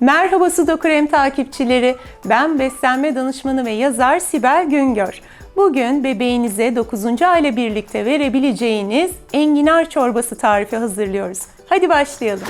Merhaba Sudokrem takipçileri. Ben beslenme danışmanı ve yazar Sibel Güngör. Bugün bebeğinize 9. ayla birlikte verebileceğiniz enginar çorbası tarifi hazırlıyoruz. Hadi başlayalım.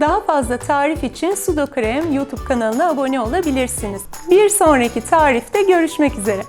Daha fazla tarif için Sudokrem YouTube kanalına abone olabilirsiniz. Bir sonraki tarifte görüşmek üzere.